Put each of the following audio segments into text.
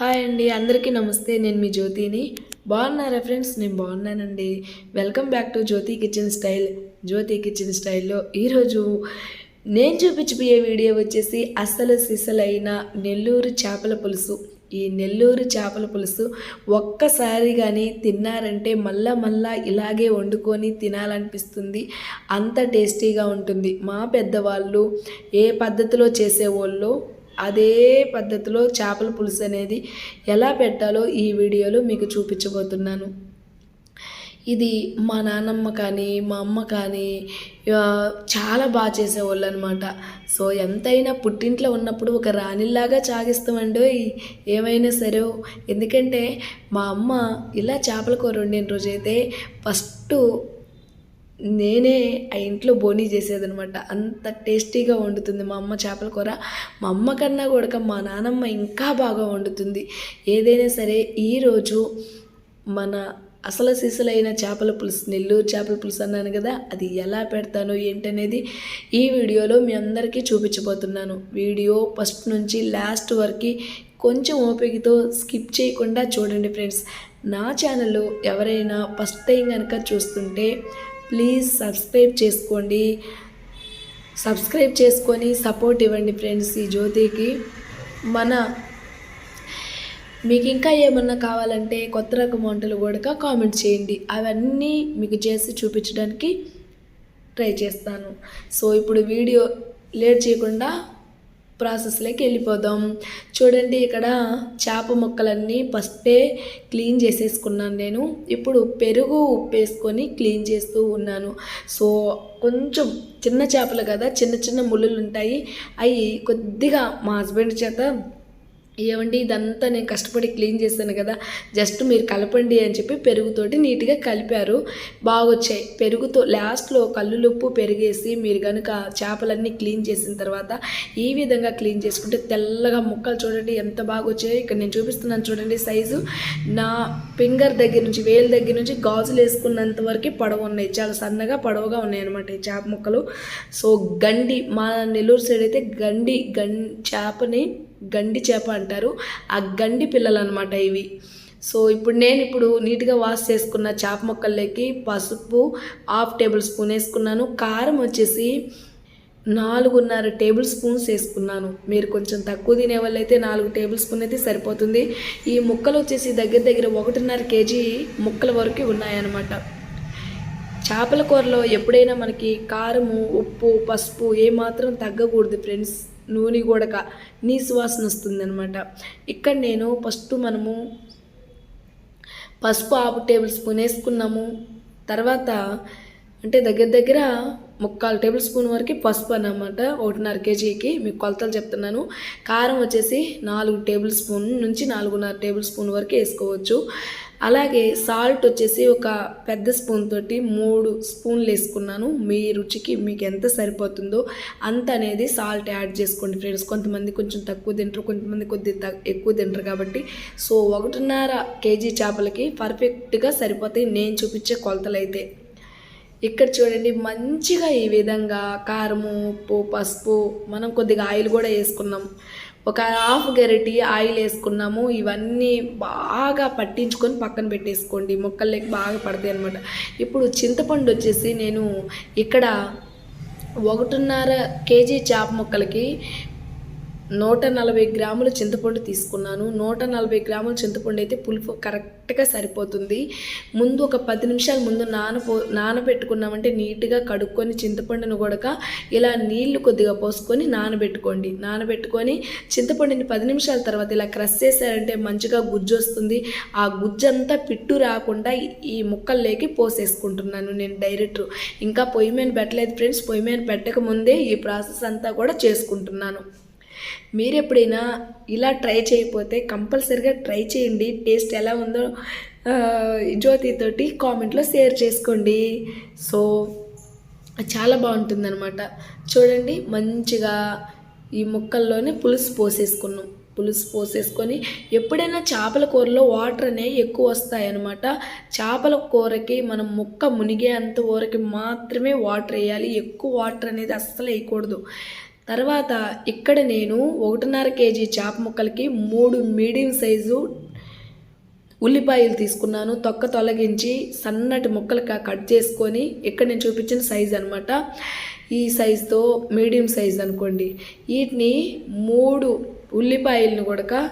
Hi అండి అందరికీ నమస్తే. నేను మీ జ్యోతిని. బాగున్నారా ఫ్రెండ్స్? నేను బాగున్నానండి. Welcome back to Jyothi kitchen style Jyothi kitchen స్టైల్లో ఈరోజు నేను చూపించిపోయే వీడియో వచ్చేసి అసలు సిసలైన నెల్లూరు చేపల పులుసు. ఈ నెల్లూరు చేపల పులుసు ఒక్కసారి కానీ తిన్నారంటే మళ్ళా మళ్ళా ఇలాగే వండుకొని తినాలనిపిస్తుంది. అంత టేస్టీగా ఉంటుంది. మా పెద్దవాళ్ళు ఏ పద్ధతిలో చేసేవాళ్ళు అదే పద్ధతిలో చేపల పులుసు అనేది ఎలా పెట్టాలో ఈ వీడియోలో మీకు చూపించబోతున్నాను. ఇది మా నాన్నమ్మ కానీ మా అమ్మ కానీ చాలా బాగా చేసేవాళ్ళు అనమాట సో ఎంతైనా పుట్టింట్లో ఉన్నప్పుడు ఒక రాణిలాగా చాగిస్తామండి ఏమైనా సరే. ఎందుకంటే మా అమ్మ ఇలా చేపల కూర వండిన రోజైతే ఫస్ట్ నేనే ఆ ఇంట్లో బోనీ చేసేదనమాట అంత టేస్టీగా వండుతుంది మా అమ్మ చేపల కూర. మా అమ్మ కన్నా కూడా మా నానమ్మ ఇంకా బాగా వండుతుంది. ఏదైనా సరే ఈరోజు మన అసలు సిసలైన చేపల పులుసు నెల్లూరు చేపల పులుసు అన్నాను కదా అది ఎలా పెడతాను ఏంటనేది ఈ వీడియోలో మీ అందరికీ చూపించబోతున్నాను. వీడియో ఫస్ట్ నుంచి లాస్ట్ వరకు కొంచెం ఓపికతో స్కిప్ చేయకుండా చూడండి ఫ్రెండ్స్. నా ఛానల్లో ఎవరైనా ఫస్ట్ టైం కనుక చూస్తుంటే ప్లీజ్ సబ్స్క్రైబ్ చేసుకోండి. సబ్స్క్రైబ్ చేసుకొని సపోర్ట్ ఇవ్వండి ఫ్రెండ్స్ ఈ జ్యోతికి. మన మీకు ఇంకా ఏమన్నా కావాలంటే కొత్త రకం వంటలు కూడా కామెంట్ చేయండి. అవన్నీ మీకు చేసి చూపించడానికి ట్రై చేస్తాను. సో ఇప్పుడు వీడియో లేట్ చేయకుండా ప్రాసెస్లోకి వెళ్ళిపోదాం. చూడండి ఇక్కడ చేప ముక్కలన్నీ ఫస్టే క్లీన్ చేసేసుకున్నాను నేను. ఇప్పుడు పెరుగు ఉప్పు వేసుకొని క్లీన్ చేస్తూ ఉన్నాను. సో కొంచెం చిన్న చేపలు కదా చిన్న చిన్న ముళ్ళులు ఉంటాయి అవి కొద్దిగా మా హస్బెండ్ చేత ఏమండి ఇదంతా నేను కష్టపడి క్లీన్ చేశాను కదా జస్ట్ మీరు కలపండి అని చెప్పి పెరుగుతోటి నీట్గా కలిపారు. బాగా వచ్చాయి పెరుగుతో లాస్ట్లో కల్లులుప్పు పెరిగేసి మీరు కనుక చేపలన్నీ క్లీన్ చేసిన తర్వాత ఈ విధంగా క్లీన్ చేసుకుంటే తెల్లగా ముక్కలు చూడండి ఎంత బాగా వచ్చాయో ఇక్కడ నేను చూపిస్తున్నాను చూడండి సైజు. నా ఫింగర్ దగ్గర నుంచి వేలు దగ్గర నుంచి గాజులు వేసుకున్నంత వరకు పొడవు ఉన్నాయి. చాలా సన్నగా పొడవుగా ఉన్నాయి అనమాట ఈ చేప ముక్కలు. సో గండి మా నెల్లూరు సైడ్ అయితే గండి గం చేపని గండి చేప అంటారు. ఆ గండి పిల్లలు అనమాట ఇవి. సో ఇప్పుడు నేను ఇప్పుడు నీట్గా వాష్ చేసుకున్న చేప ముక్కల్లోకి పసుపు హాఫ్ టేబుల్ స్పూన్ వేసుకున్నాను. కారం వచ్చేసి నాలుగున్నర టేబుల్ స్పూన్స్ వేసుకున్నాను. మీరు కొంచెం తక్కువ తినే వాళ్ళైతే నాలుగు టేబుల్ స్పూన్ అయితే సరిపోతుంది. ఈ ముక్కలు వచ్చేసి దగ్గర దగ్గర ఒకటిన్నర కేజీ ముక్కల వరకు ఉన్నాయన్నమాట. చేపల కూరలో ఎప్పుడైనా మనకి కారము ఉప్పు పసుపు ఏమాత్రం తగ్గకూడదు ఫ్రెండ్స్. నూనె కూడక నీ సువాసన వస్తుంది అనమాట ఇక్కడ నేను ఫస్ట్ మనము పసుపు ఆపు టేబుల్ స్పూన్ వేసుకున్నాము. తర్వాత అంటే దగ్గర దగ్గర ముక్కాలు టేబుల్ స్పూన్ వరకు పసుపు అన్నమాట ఒకటిన్నర కేజీకి మీకు కొలతలు చెప్తున్నాను. కారం వచ్చేసి నాలుగు టేబుల్ స్పూన్ నుంచి నాలుగున్నర టేబుల్ స్పూన్ వరకు వేసుకోవచ్చు. అలాగే సాల్ట్ వచ్చేసి ఒక పెద్ద స్పూన్ తోటి మూడు స్పూన్లు వేసుకున్నాను. మీ రుచికి మీకు ఎంత సరిపోతుందో అంత అనేది సాల్ట్ యాడ్ చేసుకోండి ఫ్రెండ్స్. కొంతమంది కొంచెం తక్కువ తింటారు కొంతమంది కొద్ది ఎక్కువ తింటారు కాబట్టి. సో ఒకటిన్నర కేజీ చేపలకి పర్ఫెక్ట్గా సరిపోతాయి. నేను చూపించే కొలతలు అయితే ఇక్కడ చూడండి మంచిగా ఈ విధంగా కారము ఉప్పు పసుపు మనం కొద్దిగా ఆయిల్ కూడా వేసుకున్నాం. ఒక హాఫ్ గరిటి ఆయిల్ వేసుకున్నాము. ఇవన్నీ బాగా పట్టించుకొని పక్కన పెట్టేసుకోండి. మొక్కలు బాగా పడతాయి అనమాట ఇప్పుడు చింతపండు వచ్చేసి నేను ఇక్కడ ఒకటిన్నర కేజీ చేప ముక్కలకి నూట నలభై గ్రాముల చింతపండు తీసుకున్నాను. నూట నలభై గ్రాముల చింతపండు అయితే పులుపు కరెక్ట్గా సరిపోతుంది. ముందు ఒక పది నిమిషాల ముందు నానపో నానబెట్టుకున్నామంటే నీట్గా కడుక్కొని చింతపండును కూడా ఇలా నీళ్ళు కొద్దిగా పోసుకొని నానబెట్టుకోండి. నానబెట్టుకొని చింతపండుని పది నిమిషాల తర్వాత ఇలా క్రష్ చేశారంటే మంచిగా గుజ్జు వస్తుంది. ఆ గుజ్జు అంతా పిట్టు రాకుండా ఈ- ఈ ముక్కల్లోకి పోసేసుకుంటున్నాను నేను డైరెక్ట్. ఇంకా పొయ్యి మీద పెట్టలేదు ఫ్రెండ్స్ పొయ్యి మీద పెట్టక ముందే ఈ ప్రాసెస్ అంతా కూడా చేసుకుంటున్నాను. మీరు ఎప్పుడైనా ఇలా ట్రై చేయకపోతే కంపల్సరిగా ట్రై చేయండి. టేస్ట్ ఎలా ఉందో జ్యోతితోటి కామెంట్లో షేర్ చేసుకోండి. సో చాలా బాగుంటుందన్నమాట. చూడండి మంచిగా ఈ ముక్కల్లోనే పులుసు పోసేసుకున్నాం. పులుసు పోసేసుకొని ఎప్పుడైనా చేపల కూరలో వాటర్ అనేవి ఎక్కువ వస్తాయన్నమాట. చేపల కూరకి మనం ముక్క మునిగేంత ఊరకి మాత్రమే వాటర్ వేయాలి. ఎక్కువ వాటర్ అనేది అస్సలు వేయకూడదు. తర్వాత ఇక్కడ నేను ఒకటిన్నర కేజీ చేప ముక్కలకి మూడు మీడియం సైజు ఉల్లిపాయలు తీసుకున్నాను. తొక్క తొలగించి సన్నటి ముక్కలుగా కట్ చేసుకొని ఇక్కడ నేను చూపించిన సైజ్ అనమాట ఈ సైజుతో మీడియం సైజ్ అనుకోండి. వీటిని మూడు ఉల్లిపాయలను కూడా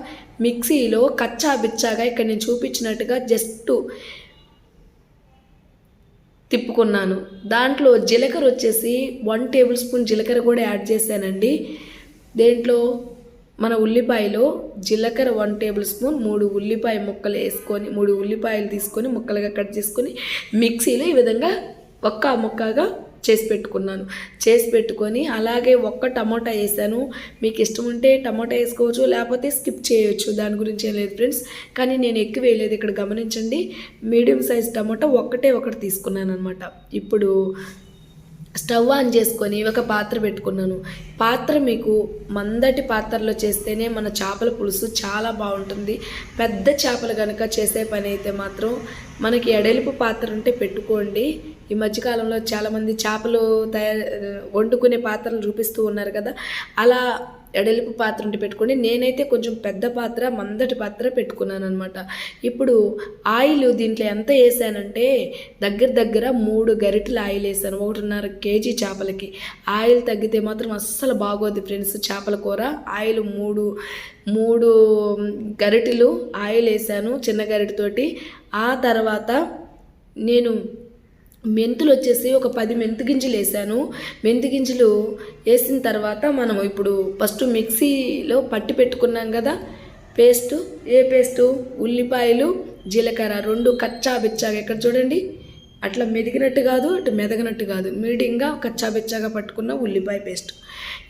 మిక్సీలో కచ్చా బిచ్చాగా ఇక్కడ నేను చూపించినట్టుగా జస్ట్ తిప్పుకున్నాను. దాంట్లో జీలకర్ర వచ్చేసి వన్ టేబుల్ స్పూన్ జీలకర్ర కూడా యాడ్ చేశానండి. దేంట్లో మన ఉల్లిపాయలో జీలకర్ర వన్ టేబుల్ స్పూన్ మూడు ఉల్లిపాయ ముక్కలు వేసుకొని మూడు ఉల్లిపాయలు తీసుకొని ముక్కలుగా కట్ చేసుకొని మిక్సీలో ఈ విధంగా ఒక్క ముక్కగా చేసి పెట్టుకున్నాను. చేసి పెట్టుకొని అలాగే ఒక్క టమోటా వేసాను. మీకు ఇష్టం ఉంటే టమోటా వేసుకోవచ్చు లేకపోతే స్కిప్ చేయొచ్చు. దాని గురించి ఏం లేదు ఫ్రెండ్స్. కానీ నేను ఎక్కువ వేయలేదు. ఇక్కడ గమనించండి. మీడియం సైజ్ టమోటా ఒక్కటే ఒకటి తీసుకున్నాను అనమాట ఇప్పుడు స్టవ్ ఆన్ చేసుకొని ఒక పాత్ర పెట్టుకున్నాను. పాత్ర మీకు మందటి పాత్రలో చేస్తేనే మన చేపల పులుసు చాలా బాగుంటుంది. పెద్ద చేపలు కనుక చేసే పని అయితే మాత్రం మనకి ఎడలిపు పాత్ర ఉంటే పెట్టుకోండి. ఈ మధ్యకాలంలో చాలామంది చేపలు తయారు వండుకునే పాత్రలు చూపిస్తూ ఉన్నారు కదా. అలా ఎడలిపు పాత్ర ఉంటే పెట్టుకోండి నేనైతే కొంచెం పెద్ద పాత్ర మందటి పాత్ర పెట్టుకున్నాను అనమాట ఇప్పుడు ఆయిల్ దీంట్లో ఎంత వేసానంటే దగ్గర దగ్గర మూడు గరిటెలు ఆయిల్ వేసాను ఒకటిన్నర కేజీ చేపలకి. ఆయిల్ తగ్గితే మాత్రం అస్సలు బాగోదు ఫ్రెండ్స్ చేపల కూర. ఆయిల్ మూడు మూడు గరిటెలు ఆయిల్ వేసాను చిన్న గరిటెతోటి ఆ తర్వాత నేను మెంతులు వచ్చేసి ఒక పది మెంతి గింజలు వేసాను మెంతి గింజలు వేసిన తర్వాత మనం ఇప్పుడు ఫస్ట్ మిక్సీలో పట్టి పెట్టుకున్నాం కదా పేస్టు. ఏ పేస్టు? ఉల్లిపాయలు జీలకర్ర రెండు కచ్చా బిచ్చాగా. ఇక్కడ చూడండి? అట్లా మెదిగినట్టు కాదు ఇటు మెదగనట్టు కాదు. మీడియంగా కచ్చాబెచ్చాగా పట్టుకున్న ఉల్లిపాయ పేస్ట్.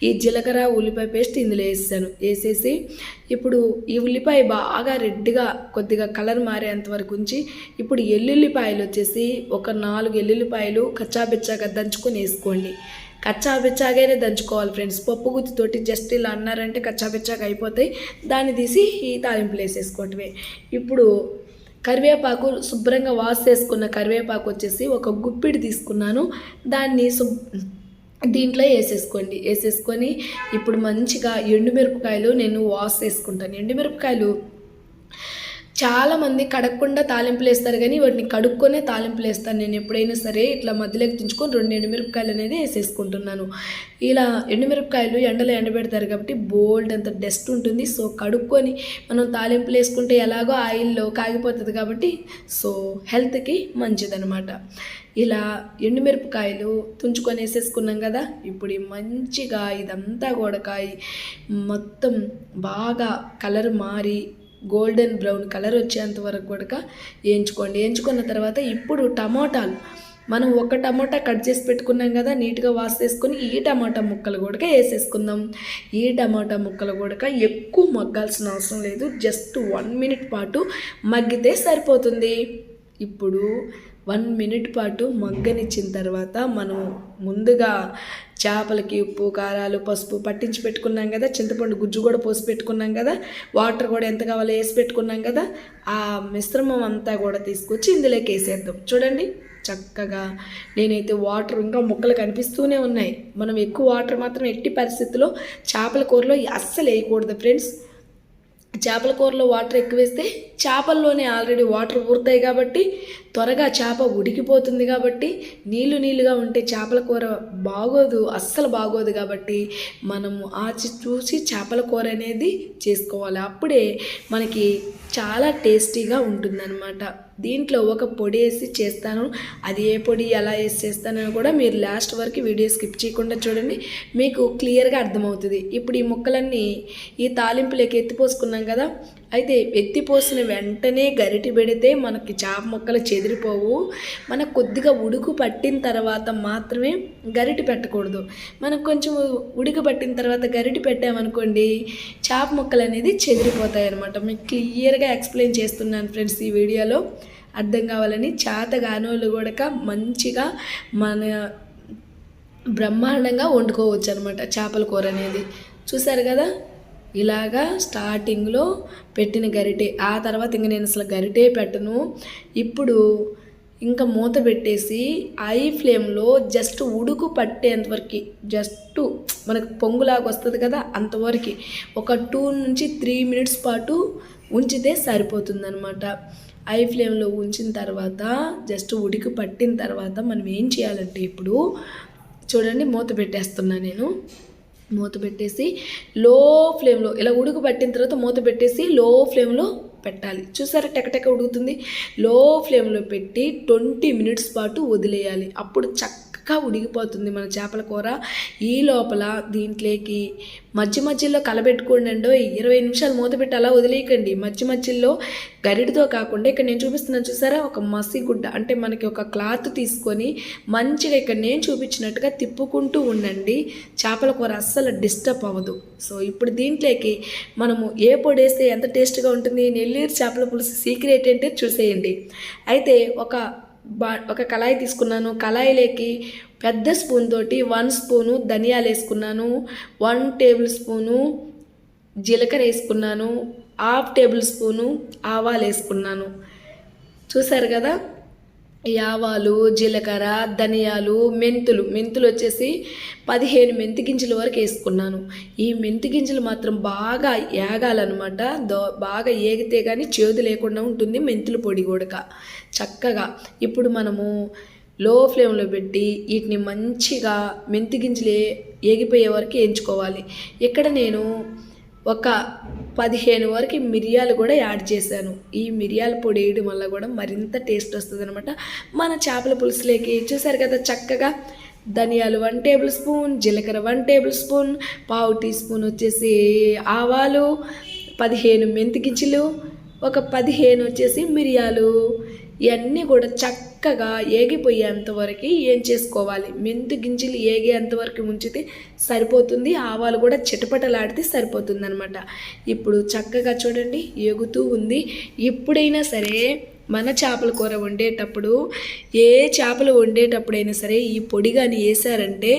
ఈ జీలకర్ర ఉల్లిపాయ పేస్ట్ ఇందులో వేసాను వేసేసి ఇప్పుడు ఈ ఉల్లిపాయ బాగా రెడ్గా కొద్దిగా కలర్ మారేంత వరకు ఉంచి ఇప్పుడు ఎల్లుల్లిపాయలు వచ్చేసి ఒక నాలుగు ఎల్లుల్లిపాయలు కచ్చాబెచ్చాగా దంచుకొని వేసుకోండి. కచ్చాబిచ్చాగానే దంచుకోవాలి ఫ్రెండ్స్. పప్పు గుత్తితోటి జస్ట్ ఇలా అన్నారంటే కచ్చాబిచ్చాగా అయిపోతాయి. దాన్ని తీసి ఈ తాలింపులు వేసేసుకోవటమే. ఇప్పుడు కరివేపాకు శుభ్రంగా వాష్ చేసుకున్న కరివేపాకు వచ్చేసి ఒక గుప్పిడి తీసుకున్నాను. దాన్ని శుభ్ దీంట్లో వేసేసుకోండి. వేసేసుకొని ఇప్పుడు మంచిగా ఎండుమిరపకాయలు నేను వాష్ చేసుకుంటాను. ఎండుమిరపకాయలు చాలామంది కడగకుండా తాలింపులు వేస్తారు కానీ వాటిని కడుక్కొనే తాలింపులు వేస్తాను నేను ఎప్పుడైనా సరే. ఇట్లా మధ్యలోకి దించుకొని రెండు ఎండుమిరపకాయలు అనేది వేసేసుకుంటున్నాను. ఇలా ఎండుమిరపకాయలు ఎండలో ఎండబెడతారు కాబట్టి బోల్డ్ అంత డస్ట్ ఉంటుంది. సో కడుక్కొని మనం తాలింపులు వేసుకుంటే ఎలాగో ఆయిల్లో కాగిపోతుంది కాబట్టి సో హెల్త్కి మంచిదనమాట ఇలా ఎండుమిరపకాయలు తుంచుకొని వేసేసుకున్నాం కదా ఇప్పుడు ఈ మంచిగా ఇదంతా కూడా కాయి మొత్తం బాగా కలర్ మారి గోల్డెన్ బ్రౌన్ కలర్ వచ్చేంత వరకు కూడా వేయించుకోండి వేయించుకున్న తర్వాత ఇప్పుడు టమాటాలు. మనం ఒక టమాటా కట్ చేసి పెట్టుకున్నాం కదా నీట్గా వాష్ చేసుకొని ఈ టమాటా ముక్కలు కూడా వేసేసుకుందాం ఈ టమాటా ముక్కలు కూడా ఎక్కువ మగ్గాల్సిన అవసరం లేదు. జస్ట్ వన్ మినిట్ పాటు మగ్గితే సరిపోతుంది. ఇప్పుడు వన్ మినిట్ పాటు మగ్గనిచ్చిన తర్వాత మనం ముందుగా చేపలకి ఉప్పు కారాలు పసుపు పట్టించి పెట్టుకున్నాం కదా. చింతపండు గుజ్జు కూడా పోసి పెట్టుకున్నాం కదా. వాటర్ కూడా ఎంత కావాలో వేసి పెట్టుకున్నాం కదా. ఆ మిశ్రమం అంతా కూడా తీసుకొచ్చి ఇందులోకి వేసేద్దాం. చూడండి చక్కగా నేనైతే వాటర్ ఇంకా ముక్కలు కనిపిస్తూనే ఉన్నాయి. మనం ఎక్కువ వాటర్ మాత్రం ఎట్టి పరిస్థితుల్లో చేపల కూరలో అస్సలు వేయకూడదు ఫ్రెండ్స్. చేపల కూరలో వాటర్ ఎక్కువ వేస్తే చేపల్లోనే ఆల్రెడీ వాటర్ ఊరుతాయి కాబట్టి త్వరగా చేప ఉడికిపోతుంది కాబట్టి నీళ్ళు నీళ్ళుగా ఉంటే చేపల కూర బాగోదు అస్సలు బాగోదు కాబట్టి మనము ఆచి చూసి చేపల కూర అనేది చేసుకోవాలి. అప్పుడే మనకి చాలా టేస్టీగా ఉంటుందన్నమాట. దీంట్లో ఒక పొడి వేసి చేస్తాను. అది ఏ పొడి ఎలా వేసి చేస్తానని కూడా మీరు లాస్ట్ వరకు వీడియో స్కిప్ చేయకుండా చూడండి. మీకు క్లియర్గా అర్థమవుతుంది. ఇప్పుడు ఈ ముక్కలన్నీ ఈ తాలింపులోకి ఎత్తిపోసుకున్నాం కదా అయితే ఎత్తిపోసిన వెంటనే గరిటి పెడితే మనకి చేప ముక్కలు చెదిరిపోవు. మనకు కొద్దిగా ఉడుకు పట్టిన తర్వాత మాత్రమే గరిటి పెట్టకూడదు. మనకు కొంచెం ఉడుకు పట్టిన తర్వాత గరిటి పెట్టామనుకోండి చేప ముక్కలు అనేది చెదిరిపోతాయి అనమాట మీకు క్లియర్గా ఎక్స్ప్లెయిన్ చేస్తున్నాను ఫ్రెండ్స్ ఈ వీడియోలో. అర్థం కావాలని చేత కానోళ్ళు కూడా మంచిగా మన బ్రహ్మాండంగా వండుకోవచ్చు అనమాట చేపల కూర అనేది. చూసారు కదా? ఇలాగా స్టార్టింగ్లో పెట్టిన గరిటె. ఆ తర్వాత ఇంక నేను అసలు గరిటే పెట్టను. ఇప్పుడు ఇంకా మూత పెట్టేసి ఐ ఫ్లేమ్లో జస్ట్ ఉడుకు పట్టేంతవరకు జస్ట్ మనకు పొంగులాగా వస్తుంది కదా అంతవరకు ఒక టూ నుంచి త్రీ మినిట్స్ పాటు ఉంచితే సరిపోతుందనమాట ఐ ఫ్లేమ్లో ఉంచిన తర్వాత జస్ట్ ఉడికి పట్టిన తర్వాత మనం ఏం చేయాలంటే ఇప్పుడు చూడండి మూత పెట్టేస్తున్నా నేను. మూత పెట్టేసి లో ఫ్లేమ్లో ఇలా ఉడుకు పట్టిన తర్వాత మూత పెట్టేసి లో ఫ్లేమ్లో పెట్టాలి. చూసారా టెకటెక ఉడుకుతుంది? లో ఫ్లేమ్లో పెట్టి ట్వంటీ మినిట్స్ పాటు వదిలేయాలి. అప్పుడు చక్క చక్కగా ఉడిగిపోతుంది మన చేపల కూర. ఈ లోపల దీంట్లోకి మధ్య మధ్యలో కలబెట్టుకోండి ఇరవై నిమిషాలు మూత పెట్టి అలా వదిలేయకండి. మధ్య మధ్యలో గరిటితో కాకుండా ఇక్కడ నేను చూపిస్తున్నాను చూసారా? ఒక మసిగుడ్డ అంటే మనకి ఒక క్లాత్ తీసుకొని మంచిగా ఇక్కడ నేను చూపించినట్టుగా తిప్పుకుంటూ ఉండండి. చేపల కూర అస్సలు డిస్టర్బ్ అవ్వదు. సో ఇప్పుడు దీంట్లోకి మనము ఏ పొడి వేస్తే ఎంత టేస్ట్గా ఉంటుంది? నెల్లూరు చేపల పులుసు సీక్రెట్ ఏంటో చూసేయండి. అయితే ఒక బా ఒక కళాయి తీసుకున్నాను. కళాయిలోకి పెద్ద స్పూన్ తోటి వన్ స్పూను ధనియాలు వేసుకున్నాను వన్ టేబుల్ స్పూను జీలకర్ర వేసుకున్నాను. హాఫ్ టేబుల్ స్పూను ఆవాలు వేసుకున్నాను చూసారు కదా? యావాలు ఆవాలు జీలకర్ర ధనియాలు మెంతులు. మెంతులు వచ్చేసి పదిహేను మెంతి గింజల వరకు వేసుకున్నాను. ఈ మెంతి గింజలు మాత్రం బాగా ఏగాలన్నమాట. దో బాగా ఏగితే కానీ చేదు లేకుండా ఉంటుంది మెంతుల పొడి కూడా. చక్కగా ఇప్పుడు మనము లో ఫ్లేమ్లో పెట్టి వీటిని మంచిగా మెంతి గింజలు ఏగిపోయే వరకు వేయించుకోవాలి. ఇక్కడ నేను ఒక పదిహేను వరకు మిరియాలు కూడా యాడ్ చేశాను. ఈ మిరియాల పొడి వేయడం వల్ల కూడా మరింత టేస్ట్ వస్తుంది అనమాట మన చేపల పులుసులోకి చూసారు కదా చక్కగా ధనియాలు వన్ టేబుల్ స్పూన్ జీలకర్ర వన్ టేబుల్ స్పూన్ పావు టీ స్పూన్ వచ్చేసి ఆవాలు పదిహేను మెంతి గింజలు ఒక పదిహేను వచ్చేసి మిరియాలు ఇవన్నీ కూడా చక్క చక్కగా ఏగిపోయేంతవరకు ఏం చేసుకోవాలి? మెంతు గింజలు ఏగేంతవరకు ఉంచితే సరిపోతుంది? ఆవాలు కూడా చిటపటలాడితే సరిపోతుంది అనమాట ఇప్పుడు చక్కగా చూడండి ఏగుతూ ఉంది. ఇప్పుడైనా సరే మన చేపల కూర వండేటప్పుడు ఏ చేపలు వండేటప్పుడైనా సరే ఈ పొడి కానీ వేసారంటే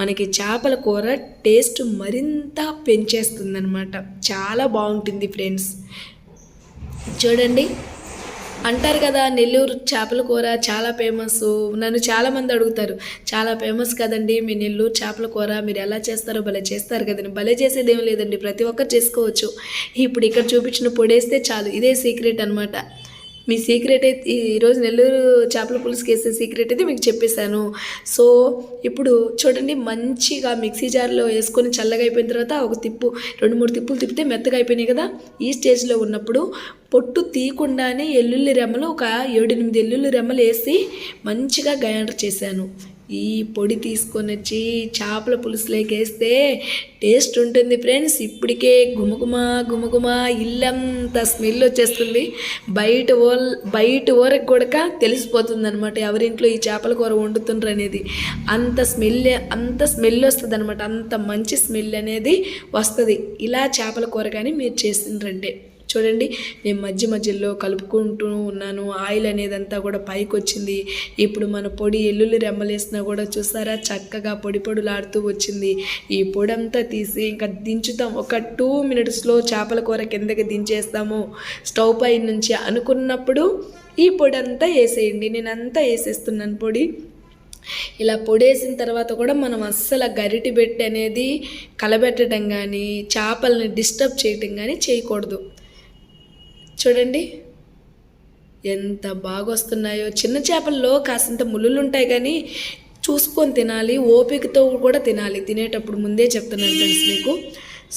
మనకి చేపల కూర టేస్ట్ మరింత పెంచేస్తుందన్నమాట. చాలా బాగుంటుంది ఫ్రెండ్స్. చూడండి అంటారు కదా నెల్లూరు చేపల కూర చాలా ఫేమస్ నన్ను చాలామంది అడుగుతారు చాలా ఫేమస్ కదండి మీ నెల్లూరు చేపల కూర మీరు ఎలా చేస్తారో భలే చేస్తారు కదండి భలే చేసేది ఏం లేదండి ప్రతి ఒక్కరు చేసుకోవచ్చు. ఇప్పుడు ఇక్కడ చూపించిన పొడేస్తే చాలు ఇదే సీక్రెట్ అనమాట మీ సీక్రెట్ అయితే ఈరోజు నెల్లూరు చేపల పులుసుకి వేసే సీక్రెట్ అయితే మీకు చెప్పేశాను. సో ఇప్పుడు చూడండి మంచిగా మిక్సీ జార్లో వేసుకొని చల్లగా అయిపోయిన తర్వాత ఒక తిప్పు రెండు మూడు తిప్పులు తిప్పితే మెత్తగా అయిపోయినాయి కదా? ఈ స్టేజ్లో ఉన్నప్పుడు పొట్టు తీయకుండానే ఎల్లుల్లి రెమ్మలు ఒక ఏడెనిమిది ఎల్లుల్లి రెమ్మలు వేసి మంచిగా గ్రైండర్ చేశాను. ఈ పొడి తీసుకొని వచ్చి చేపల పులుసులోకి వేస్తే టేస్ట్ ఉంటుంది ఫ్రెండ్స్. ఇప్పటికే గుమగుమ గుమగుమ ఇల్లంతా స్మెల్ వచ్చేస్తుంది. బయట ఓల్ బయట ఊరకు కూడా తెలిసిపోతుంది అనమాట ఎవరింట్లో ఈ చేపల కూర వండుతుండ్రు అనేది. అంత స్మెల్ అంత స్మెల్ వస్తుంది అనమాట అంత మంచి స్మెల్ అనేది వస్తుంది. ఇలా చేపల కూర కానీ మీరు చేసిండ్రంటే. చూడండి నేను మధ్య మధ్యలో కలుపుకుంటూ ఉన్నాను. ఆయిల్ అనేది అంతా కూడా పైకి వచ్చింది ఇప్పుడు మన పొడి ఎల్లుల్లి రెమ్మలేసినా కూడా చూసారా? చక్కగా పొడి పొడులాడుతూ వచ్చింది. ఈ పొడి అంతా తీసి ఇంకా దించుతాం. ఒక టూ మినిట్స్లో చేపల కూర కిందకి దించేస్తాము. స్టవ్ పై నుంచి అనుకున్నప్పుడు ఈ పొడి అంతా వేసేయండి. నేను అంతా వేసేస్తున్నాను పొడి. ఇలా పొడేసిన తర్వాత కూడా మనం అస్సలు గరిటి పెట్టి అనేది కలబెట్టడం కానీ చేపల్ని డిస్టర్బ్ చేయటం కానీ చేయకూడదు. చూడండి. ఎంత బాగా వస్తున్నాయో చిన్న చేపల్లో కాసింత ముళ్ళులు ఉంటాయి కానీ చూసుకొని తినాలి ఓపికతో కూడా తినాలి. తినేటప్పుడు ముందే చెప్తున్నాను ఫ్రెండ్స్ మీకు.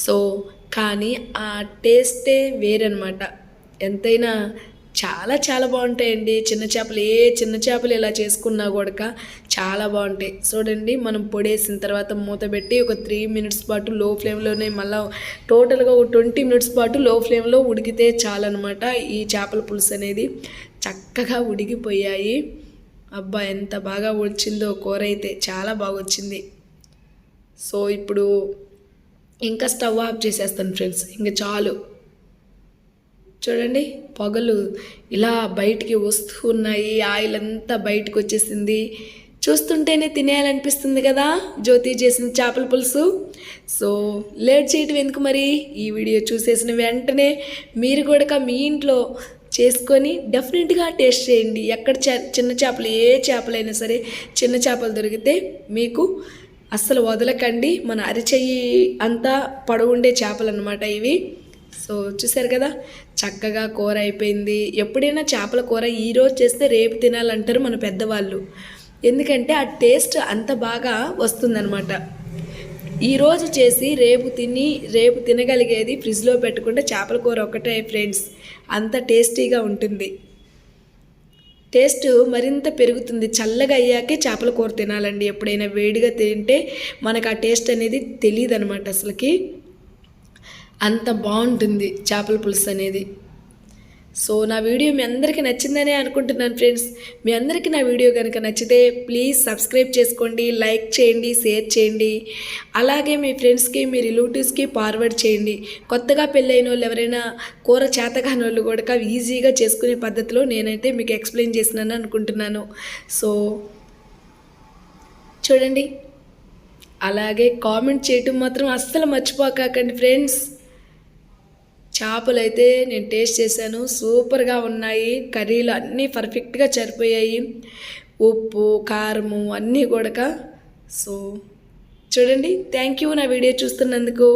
సో కానీ ఆ టేస్టే వేరనమాట ఎంతైనా చాలా చాలా బాగుంటాయండి. చిన్న చేపలు ఏ చిన్న చేపలు ఇలా చేసుకున్నా కూడా చాలా బాగుంటాయి. చూడండి మనం పొడేసిన తర్వాత మూత పెట్టి ఒక త్రీ మినిట్స్ పాటు లో ఫ్లేమ్లోనే మళ్ళీ టోటల్గా ఒక ట్వంటీ మినిట్స్ పాటు లో ఫ్లేమ్లో ఉడికితే చాలన్నమాట ఈ చేపల పులుసు అనేది. చక్కగా ఉడికిపోయాయి. అబ్బా ఎంత బాగా వచ్చిందో కూర అయితే. చాలా బాగా వచ్చింది. సో ఇప్పుడు ఇంకా స్టవ్ ఆఫ్ చేసేస్తాను ఫ్రెండ్స్. ఇంకా చాలు. చూడండి పొగలు ఇలా బయటికి వస్తూ ఉన్నాయి ఆయిల్ అంతా బయటకు వచ్చేసింది. చూస్తుంటేనే తినేయాలనిపిస్తుంది కదా జ్యోతి చేసిన చేపల పులుసు. సో లేట్ చేయటం ఎందుకు మరి? ఈ వీడియో చూసేసిన వెంటనే మీరు కూడా మీ ఇంట్లో చేసుకొని డెఫినెట్గా టేస్ట్ చేయండి. ఎక్కడ చిన్న చేపలు ఏ చేపలైనా సరే చిన్న చేపలు దొరికితే మీకు అస్సలు వదలకండి. మన అరిచెయ్యి అంతా పొడవుండే చేపలు అనమాట ఇవి. సో చూసారు కదా చక్కగా కూర అయిపోయింది. ఎప్పుడైనా చేపల కూర ఈరోజు చేస్తే రేపు తినాలంటారు మన పెద్దవాళ్ళు. ఎందుకంటే ఆ టేస్ట్ అంత బాగా వస్తుందన్నమాట. ఈరోజు చేసి రేపు తిని రేపు తినగలిగేది ఫ్రిడ్జ్లో పెట్టుకుంటే చేపల కూర ఒకటే ఫ్రెండ్స్. అంత టేస్టీగా ఉంటుంది. టేస్ట్ మరింత పెరుగుతుంది. చల్లగా అయ్యాకే చేపల కూర తినాలండి. ఎప్పుడైనా వేడిగా తింటే మనకు ఆ టేస్ట్ అనేది తెలియదు అనమాట అసలుకి. అంత బాగుంటుంది చేపల పులుసు అనేది. సో నా వీడియో మీ అందరికీ నచ్చిందనే అనుకుంటున్నాను ఫ్రెండ్స్. మీ అందరికీ నా వీడియో కనుక నచ్చితే ప్లీజ్ సబ్స్క్రైబ్ చేసుకోండి లైక్ చేయండి షేర్ చేయండి. అలాగే మీ ఫ్రెండ్స్కి మీ రిలేటివ్స్కి ఫార్వర్డ్ చేయండి. కొత్తగా పెళ్ళైన వాళ్ళు ఎవరైనా కూర చేతగాని వాళ్ళు కూడా ఈజీగా చేసుకునే పద్ధతిలో నేనైతే మీకు ఎక్స్ప్లెయిన్ చేసినాను అనుకుంటున్నాను. సో చూడండి. అలాగే కామెంట్ చేయటం మాత్రం అస్సలు మర్చిపోకండి ఫ్రెండ్స్. చేపలు అయితే నేను టేస్ట్ చేశాను. సూపర్గా ఉన్నాయి. కర్రీలు అన్నీ పర్ఫెక్ట్గా సరిపోయాయి. ఉప్పు కారము అన్నీ కూడా సో చూడండి. థ్యాంక్ యూ నా వీడియో చూస్తున్నందుకు.